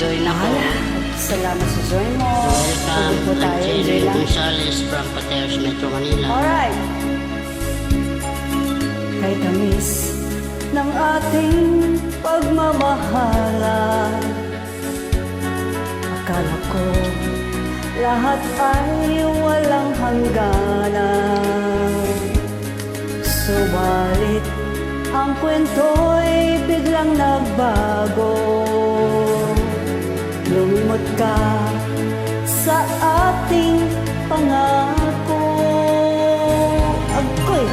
Joy na po. Salamat sa join mo. Welcome, Tubig po tayo. Angel lang. Gonzalez from Pateros, Metro Manila. Alright. Kay tamis ng ating pagmamahalan Akala ko lahat ay walang hangganan Subalit ang kwento'y biglang nagbago Lumimot ka sa ating pangako Agoy!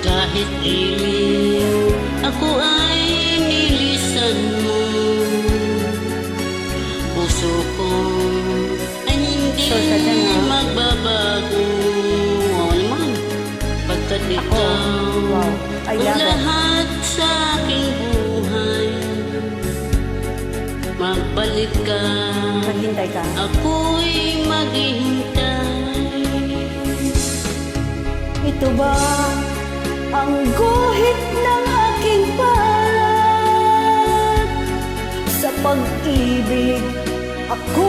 Kahit iliw, ako ay nilisan mo. Puso ko ay hindi ha? magbabago. Oo naman. Pagkat ikaw, Wow. I ang love Maghintay ka. ako'y maghihintay. Ito ba ang guhit ng aking palad? Sa pag-ibig, ako'y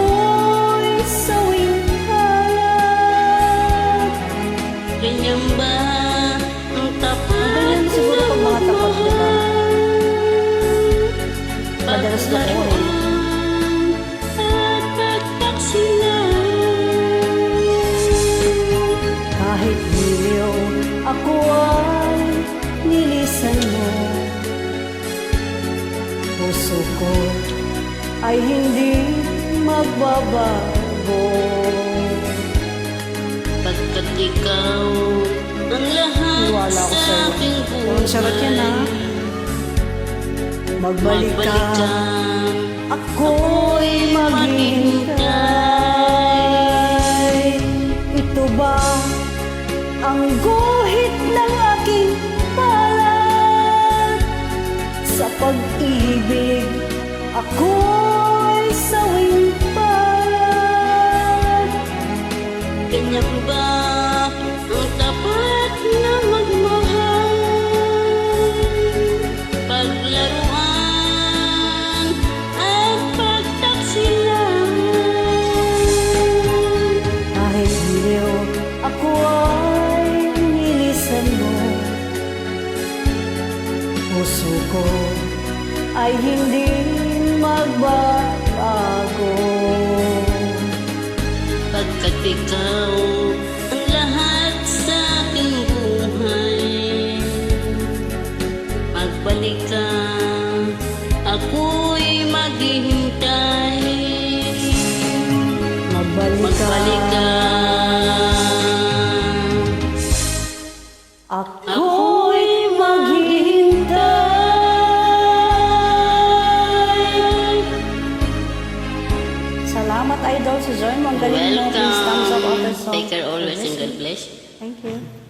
hiliw, ako ay nilisan mo. Puso ko ay hindi magbabago. Pagkat ikaw ang lahat Niwala ako sa aking buhay Ang sarap yan ha. Magbalik ka, Magbalik ka ako'y maghihintay. Ang guhit ng aking palad? Sa pag-ibig, ako'y sawing ko ay hindi magbabago. Pagkat ikaw ang lahat sa aking buhay Magbalik ka, ako'y maghihintay. Magbalik ka, Magbalik Salamat idol join mo. Ang galing mo. Please thumbs up after Welcome. song. Take care always and God bless. Thank you.